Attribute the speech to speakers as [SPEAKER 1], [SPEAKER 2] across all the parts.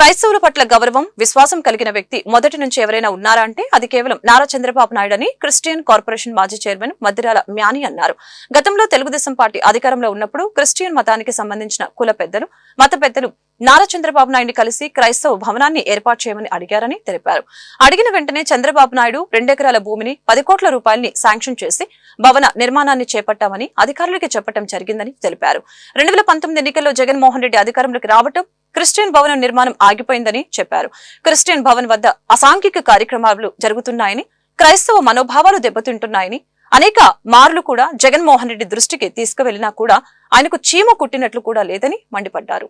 [SPEAKER 1] క్రైస్తవుల పట్ల గౌరవం విశ్వాసం కలిగిన వ్యక్తి మొదటి నుంచి ఎవరైనా ఉన్నారా అంటే అది కేవలం నారా చంద్రబాబు నాయుడు అని క్రిస్టియన్ కార్పొరేషన్ మాజీ చైర్మన్ మద్దిరాల మ్యాని అన్నారు. గతంలో తెలుగుదేశం పార్టీ అధికారంలో ఉన్నప్పుడు క్రిస్టియన్ మతానికి సంబంధించిన కుల పెద్దలు మత పెద్దలు నారా చంద్రబాబు నాయుడిని కలిసి క్రైస్తవ భవనాన్ని ఏర్పాటు చేయమని అడిగారని తెలిపారు. అడిగిన వెంటనే చంద్రబాబు నాయుడు రెండెకరాల భూమిని పది కోట్ల రూపాయల్ని శాంక్షన్ చేసి భవన నిర్మాణాన్ని చేపట్టామని అధికారులకి చెప్పడం జరిగిందని తెలిపారు. రెండు వేల పంతొమ్మిది ఎన్నికల్లో జగన్మోహన్ రెడ్డి అధికారంలోకి రావటం క్రిస్టియన్ భవనం నిర్మాణం ఆగిపోయిందని చెప్పారు. క్రిస్టియన్ భవన్ వద్ద అసాంఘిక కార్యక్రమాలు జరుగుతున్నాయని క్రైస్తవ మనోభావాలు దెబ్బతింటున్నాయని అనేక మార్లు కూడా జగన్మోహన్ రెడ్డి దృష్టికి తీసుకువెళ్ళినా కూడా ఆయనకు చీమ కుట్టినట్లు కూడా లేదని మండిపడ్డారు.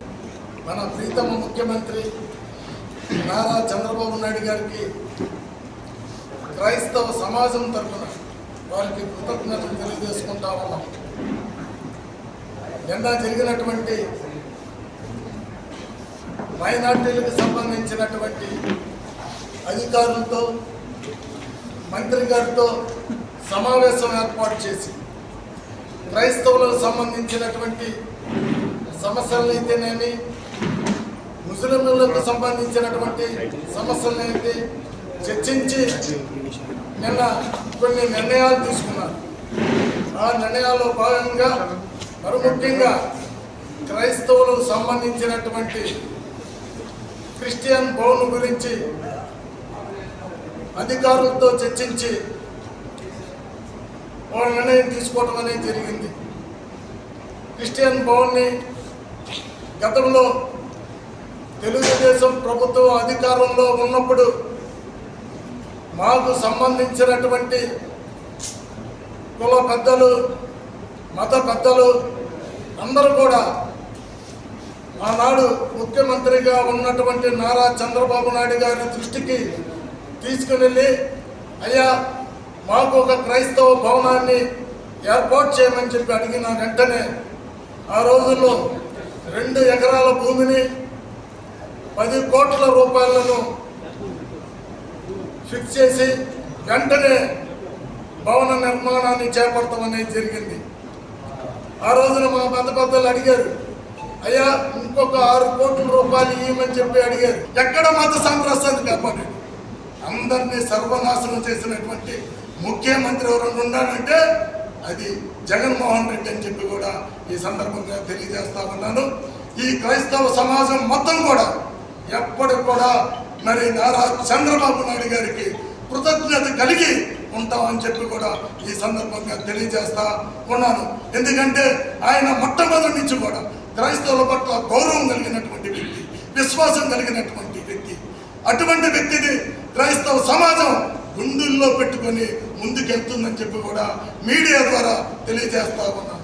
[SPEAKER 2] మన ప్రీతమ ముఖ్యమంత్రి నారా చంద్రబాబు నాయుడు గారికి క్రైస్తవ సమాజం తరఫున వారికి కృతజ్ఞతలు తెలియజేసుకుంటా ఉన్నాం. నిన్న జరిగినటువంటి మైనార్టీలకు సంబంధించినటువంటి అధికారులతో మంత్రి గారితో సమావేశం ఏర్పాటు చేసి క్రైస్తవులకు సంబంధించినటువంటి సమస్యలైతేనేమి ముస్లింలకు సంబంధించినటువంటి సమస్యలనైతే చర్చించి నిన్న కొన్ని నిర్ణయాలు తీసుకున్నారు. ఆ నిర్ణయాల్లో భాగంగా మరి ముఖ్యంగా క్రైస్తవులకు సంబంధించినటువంటి క్రిస్టియన్ భవన్ గురించి అధికారులతో చర్చించి వాళ్ళ నిర్ణయం తీసుకోవడం అనేది జరిగింది. క్రిస్టియన్ భవన్ని గతంలో తెలుగుదేశం ప్రభుత్వం అధికారంలో ఉన్నప్పుడు మాకు సంబంధించినటువంటి కుల పెద్దలు మత పెద్దలు అందరూ కూడా ఆనాడు ముఖ్యమంత్రిగా ఉన్నటువంటి నారా చంద్రబాబు నాయుడు గారి దృష్టికి తీసుకువెళ్ళి అయ్యా మాకు ఒక క్రైస్తవ భవనాన్ని ఏర్పాటు చేయమని చెప్పి అడిగిన వెంటనే ఆ రోజుల్లో రెండు ఎకరాల భూమిని పది కోట్ల రూపాయలను ఫిక్స్ చేసి వెంటనే భవన నిర్మాణాన్ని చేపడతామనేది జరిగింది. ఆ రోజున మా పెద్ద పెద్దలు అడిగారు అయ్యా ఇంకొక ఆరు కోట్ల రూపాయలు ఇవ్వమని చెప్పి అడిగారు. ఎక్కడ మత సామరస్యాన్ని కాపాడు అందరినీ సర్వనాశనం చేసినటువంటి ముఖ్యమంత్రి ఎవరైనా ఉండాలంటే అది జగన్మోహన్ రెడ్డి అని చెప్పి కూడా ఈ సందర్భంగా తెలియజేస్తా ఉన్నాను. ఈ క్రైస్తవ సమాజం మొత్తం కూడా ఎప్పటికి కూడా మరి నారా చంద్రబాబు నాయుడు గారికి కృతజ్ఞత కలిగి ఉంటామని చెప్పి కూడా ఈ సందర్భంగా తెలియజేస్తా ఉన్నాను. ఎందుకంటే ఆయన మొట్టమొదటి నుంచి కూడా క్రైస్తవుల పట్ల గౌరవం కలిగినటువంటి వ్యక్తి విశ్వాసం కలిగినటువంటి వ్యక్తి. అటువంటి వ్యక్తిని క్రైస్తవ సమాజం గుండెల్లో పెట్టుకొని ముందుకెళ్తుందని చెప్పి కూడా మీడియా ద్వారా తెలియజేస్తా ఉన్నాను.